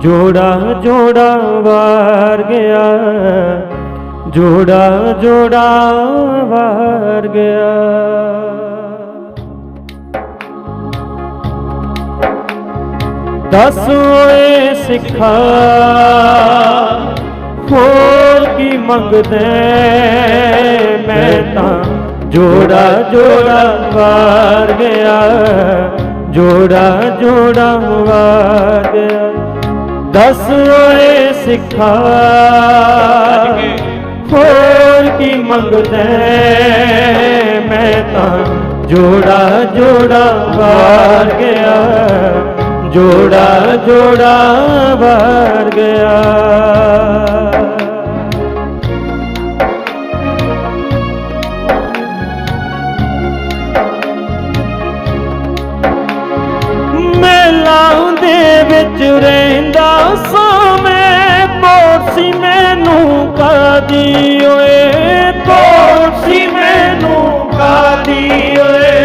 ਜੋੜਾ ਜੋੜਾ ਵਾਰ ਗਿਆ। ਜੋੜਾ ਜੋੜਾ ਵਾਰ ਗਿਆ। ਦਸ ਓਏ ਸਿੱਖਾ, ਹੋਰ ਕੀ ਮੰਗਦੇ? ਮੈਂ ਤਾਂ ਜੋੜਾ ਜੋੜਾ ਵਾਰ ਗਿਆ। ਜੋੜਾ ਜੋੜਾ ਵਾਰ ਗਿਆ। ਦਸ ਓਏ ਸਿੱਖਾ, ਹੋਰ ਕੀ ਮੰਗਦੇ ਮੈਂ ਤਾਂ ਜੋੜਾ ਜੋੜਾ ਵਾਰ ਗਿਆ, ਜੋੜਾ ਜੋੜਾ ਵਾਰ ਗਿਆ। ਮੇਲਾ ਦੇ ਵਿੱਚ ਰਹਿੰਦਾ ਸਾਂ ਮੈਂ ਪੋਰਸੀ ਮੈਨੂੰ ਕਾਦੀ ਓਏ ਪੋਸੀ ਮੈਨੂੰ ਕਾਦੀ ਓਏ।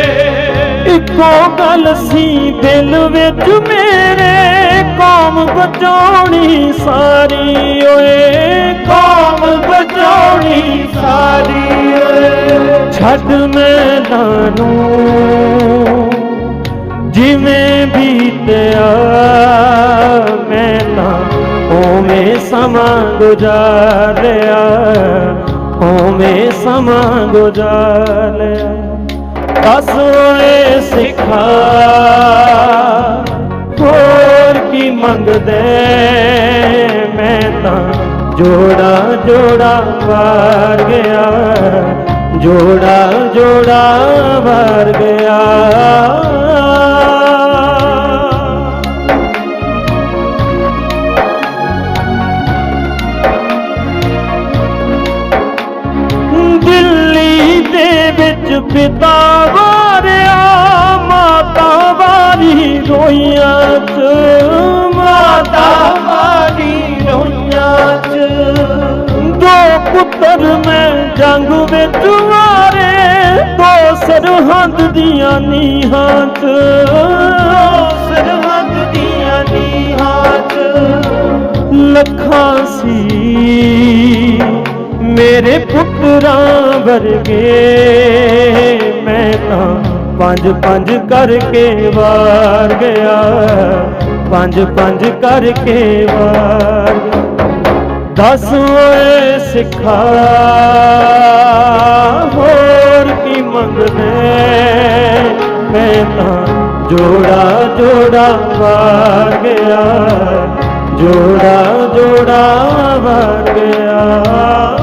ਇੱਕੋ ਗੱਲ ਸੀ ਦਿਲ ਵਿੱਚ ਮੇਰੇ, ਕੌਮ ਬਚਾਉਣੀ ਸਾਰੀ ਓਏ, ਕੌਮ ਬਚਾਉਣੀ ਸਾਰੀ ਓਏ। ਛੱਡ ਮੈਦਾਨੂੰ, ਜਿਵੇਂ ਬੀਤਿਆ ਓਵੇਂ ਸਮਾਂ ਗੁਜ਼ਾਰਿਆ ਓਵੇਂ ਸਮਾਂ ਗੁਜ਼ਾਰਿਆ। ਦਸ ਓਏ ਸਿੱਖਾ, ਹੋਰ ਕੀ ਮੰਗਦੇ? ਮੈਂ ਤਾਂ ਜੋੜਾ ਜੋੜਾ ਵਾਰ ਗਿਆ, ਜੋੜਾ ਜੋੜਾ ਵਾਰ ਗਿਆ। ਪਿਤਾ ਵਾਰਿਆ ਮਾਤਾ ਵਾਰੀ ਰੋਈਆਂ ਚ। ਮਾਤਾ ਵਾਰੀ ਰੋਈਆਂ ਚ। ਦੋ ਪੁੱਤਰ ਮੈਂ ਜੰਗ ਵਿੱਚ ਮਾਰੇ ਦੋ ਸਰਹੰਦ ਦੀਆਂ ਨੀਹਾਂ ਚ। ਸਰਹੰਦ ਦੀਆਂ ਨੀਹਾਂ ਚ। ਲੱਖਾਂ ਸੀ ਮੇਰੇ ਪੁੱਤਰਾਂ ਵਰਗੇ ਮੈਂ ਤਾਂ ਪੰਜ ਪੰਜ ਕਰਕੇ ਵਾਰ ਗਿਆ। ਪੰਜ ਪੰਜ ਕਰਕੇ ਵਾਰ ਦਸ ਓਏ ਸਿੱਖਾ ਹੋਰ ਕੀ ਮੰਗਦੇ? ਮੈਂ ਤਾਂ ਜੋੜਾ ਜੋੜਾ ਵਾਰ ਗਿਆ। ਜੋੜਾ ਜੋੜਾ ਵਾਰ ਗਿਆ।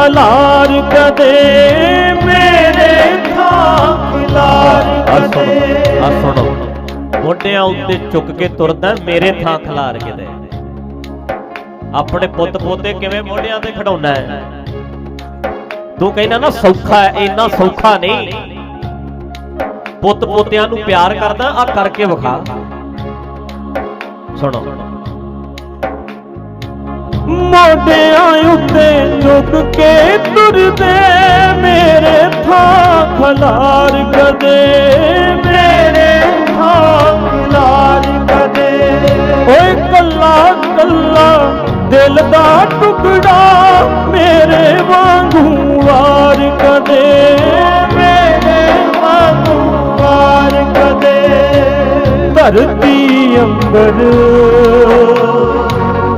ਥਾਂ ਖਲਾਰ ਕਦੇ ਮੇਰੇ ਥਾਂ ਖਲਾਰ ਆ ਸੁਣੋ ਆ ਸੁਣੋ ਮੋਢਿਆਂ ਉੱਤੇ ਝੁੱਕ ਕੇ ਤੁਰਦਾ ਮੇਰੇ ਥਾਂ ਖਿਲਾਰ ਕੇ ਦੇ ਆਪਣੇ ਪੁੱਤ ਪੋਤੇ ਕਿਵੇਂ ਮੋਢਿਆਂ ਤੇ ਖੜਾਉਣਾ ਹੈ? ਤੂੰ ਕਹਿੰਦਾ ਨਾ ਸੌਖਾ ਹੈ ਇੰਨਾ ਸੌਖਾ ਨਹੀਂ। ਪੁੱਤ ਪੋਤਿਆਂ ਨੂੰ ਪਿਆਰ ਕਰਦਾ ਆ ਕਰਕੇ ਵਿਖਾ। ਸੁਣੋ। ਮੋਢਿਆਂ ਉੱਤੇ ਝੁਕ ਕੇ ਤੁਰਦੇ ਮੇਰੇ ਥਾਂ ਖਲਾਰ ਕਦੇ, ਮੇਰੇ ਥਾਂ ਖਲਾਰ ਕਦੇ। ਓਏ ਕੱਲਾ ਕੱਲਾ ਦਿਲ ਦਾ ਟੁਕੜਾ ਮੇਰੇ ਵਾਂਗੂ ਵਾਰ ਕਦੇ, ਮੇਰੇ ਵਾਂਗੂ ਵਾਰ ਕਦੇ। ਧਰਤੀ ਅੰਬਰ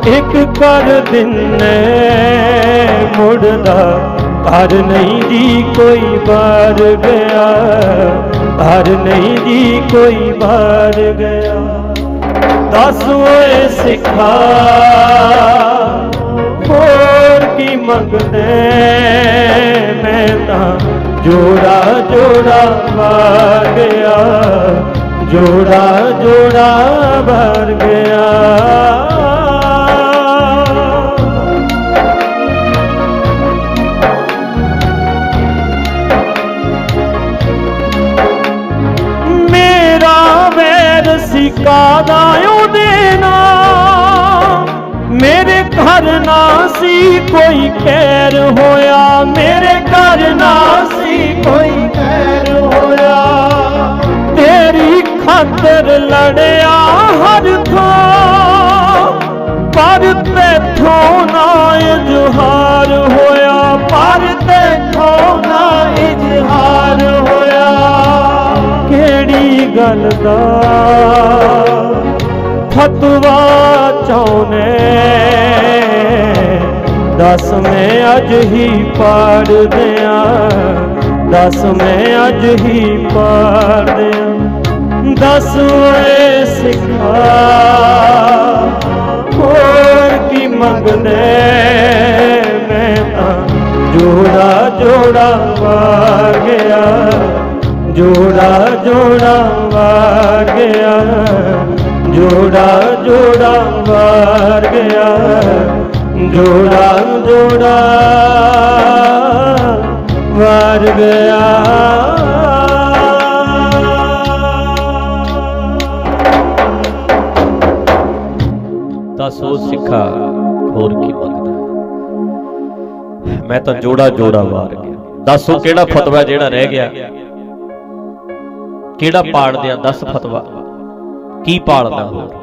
ਇੱਕ ਕਰ ਦਿਨੇ, ਮੁੜਦਾ ਘਰ ਨਹੀਂ ਦੀ ਕੋਈ ਬਾਰ ਗਿਆ। ਘਰ ਨਹੀਂ ਦੀ ਕੋਈ ਬਾਰ ਗਿਆ। ਦਸ ਓਏ ਸਿੱਖਾ, ਹੋਰ ਕੀ ਮੰਗਦੇ? ਮੈਂ ਤਾਂ ਜੋੜਾ ਜੋੜਾ ਵਾਰ ਗਿਆ, ਜੋੜਾ ਜੋੜਾ ਵਾਰ ਗਿਆ। ਮੇਰਾ ਵੈਰ ਉਹਦੇ ਨਾਲ ਮੇਰੇ ਘਰ ਨਾ ਸੀ ਕੋਈ ਖੈਰ ਹੋਇਆ। ਮੇਰੇ ਘਰ ਨਾ ਸੀ ਕੋਈ ਖੈਰ ਹੋਇਆ। ਤੇਰੀ ਖਾਤਰ ਲੜਿਆ ਹਰ ਥਾਂ। ਪਰ ਤੇਥੋਂ ਨਾ ਜੁਹਾਰ ਹੋ ਗੱਲ ਦਾ ਫਤਵਾ ਚਾਉਨੇ ਦੱਸ ਮੈਂ ਅੱਜ ਹੀ ਪਾੜ ਦਿਆਂ, ਦਸ ਮੈਂ ਅੱਜ ਹੀ ਪਾੜ ਦਿਆਂ। ਦੱਸ ਓਏ ਸਿੱਖਾ, ਹੋਰ ਕੀ ਮੰਗਦੇ ਮੈਂ ਤਾਂ ਜੋੜਾ ਜੋੜਾ ਪਾ ਗਿਆ। ਜੋੜਾ ਜੋੜਾ ਵਾਰ ਗਿਆ ਜੋੜਾ ਜੋੜਾ ਵਾਰ ਗਿਆ ਜੋੜਾ ਜੋੜਾ ਵਾਰ ਗਿਆ ਦੱਸੋ ਸਿੱਖਾ, ਹੋਰ ਕੀ ਮੰਗਦਾ ਮੈਂ ਤਾਂ ਜੋੜਾ ਜੋੜਾ ਵਾਰ ਗਿਆ ਦੱਸੋ ਕਿਹੜਾ ਫਤਵਾ ਜਿਹੜਾ ਰਹਿ ਗਿਆ? ਕਿਹੜਾ ਪਾੜ ਦਿਆਂ ਦੱਸ ਫਤਵਾ। ਕੀ ਪਾੜਦਾ ਹੋਰ?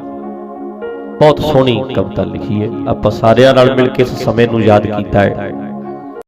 ਬਹੁਤ ਸੋਹਣੀ ਕਵਿਤਾ ਲਿਖੀ ਹੈ। ਆਪਾਂ ਸਾਰਿਆਂ ਨਾਲ ਮਿਲ ਕੇ ਇਸ ਸਮੇਂ ਨੂੰ ਯਾਦ ਕੀਤਾ ਹੈ।